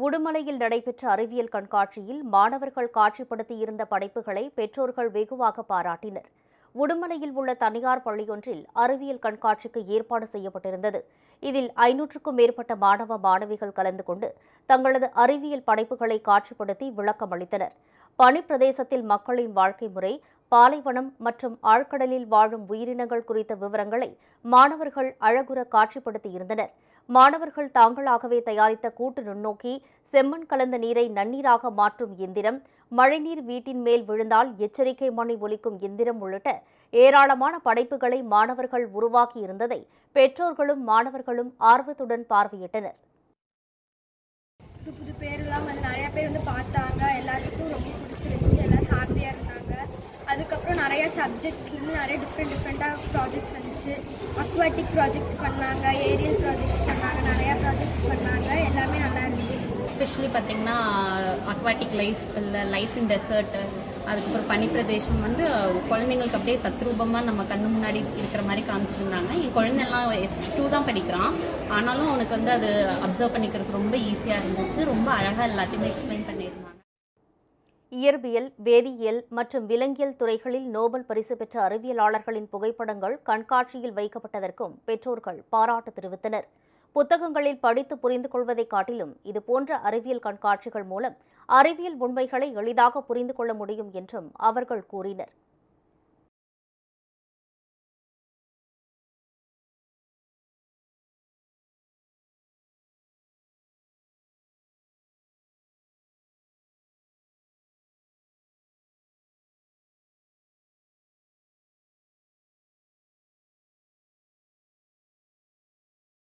உடுமலையில் நடைபெற்ற அறிவியல் கண்காட்சியில் மாணவர்கள் காட்சிப்படுத்தியிருந்த படைப்புகளை பெற்றோர்கள் வெகுவாக பாராட்டினர். உடுமலையில் உள்ள தனியார் பள்ளியொன்றில் அறிவியல் கண்காட்சிக்கு ஏற்பாடு செய்யப்பட்டிருந்தது. இதில் ஐநூற்றுக்கும் மேற்பட்ட மாணவ மாணவிகள் கலந்து கொண்டு தங்களது அறிவியல் படைப்புகளை காட்சிப்படுத்தி விளக்கம் அளித்தனர் பனிப்பிரதேசத்தில் மக்களின் வாழ்க்கை முறை பாலைவனம் மற்றும் ஆழ்கடலில் வாழும் உயிரினங்கள் குறித்த விவரங்களை மாணவர்கள் அழகுற காட்சிப்படுத்தியிருந்தனர். மாணவர்கள் தாங்களாகவே தயாரித்த கூட்டு நுண்ணோக்கி செம்மண் கலந்த நீரை நன்னீராக மாற்றும் எந்திரம் மழைநீர் வீட்டின் மேல் விழுந்தால் எச்சரிக்கை மணி ஒலிக்கும் எந்திரம் உள்ளிட்ட ஏராளமான படைப்புகளை மாணவர்கள் உருவாக்கியிருந்ததை பெற்றோர்களும் மாணவர்களும் ஆர்வத்துடன் பார்வையிட்டனர். புது புது பேர்லாம் வந்து நிறைய பேர் வந்து பார்த்தாங்க. எல்லாத்துக்கும் நிறைய சப்ஜெக்ட்ஸ்லேருந்து நிறைய டிஃப்ரெண்ட் டிஃப்ரெண்ட்டாக ப்ராஜெக்ட்ஸ் வந்துச்சு. அக்வாட்டிக் ப்ராஜெக்ட்ஸ் பண்ணாங்க ஏரியல் ப்ராஜெக்ட்ஸ் பண்ணாங்க நிறையா ப்ராஜெக்ட்ஸ் பண்ணாங்க. எல்லாமே நல்லா இருந்துச்சு. எஸ்பெஷலி பார்த்தீங்கன்னா அக்வாட்டிக் லைஃப் இல்லை லைஃப் இன் டெசர்ட் அதுக்கப்புறம் பனிப்பிரதேசம் வந்து குழந்தைங்களுக்கு அப்படியே தத்ரூபமாக நம்ம கண்ணு முன்னாடி இருக்கிற மாதிரி காமிச்சிருந்தாங்க. என் குழந்தைலாம் எஸ் டூ தான் படிக்கிறான். ஆனாலும் அவனுக்கு வந்து அது அப்சர்வ் பண்ணிக்கிறதுக்கு ரொம்ப ஈஸியாக இருந்துச்சு. ரொம்ப அழகாக எல்லாத்தையுமே எக்ஸ்பிளைன் பண்ணியிருந்தாங்க. இயற்பியல் வேதியியல் மற்றும் விலங்கியல் துறைகளில் நோபல் பரிசு பெற்ற அறிவியலாளர்களின் புகைப்படங்கள் கண்காட்சியில் வைக்கப்பட்டதற்கும் பெற்றோர்கள் பாராட்டு தெரிவித்தனர். புத்தகங்களில் படித்து புரிந்து கொள்வதைக் காட்டிலும் இதுபோன்ற அறிவியல் கண்காட்சிகள் மூலம் அறிவியல் உண்மைகளை எளிதாக புரிந்து கொள்ள முடியும் என்றும் அவர்கள் கூறினர்.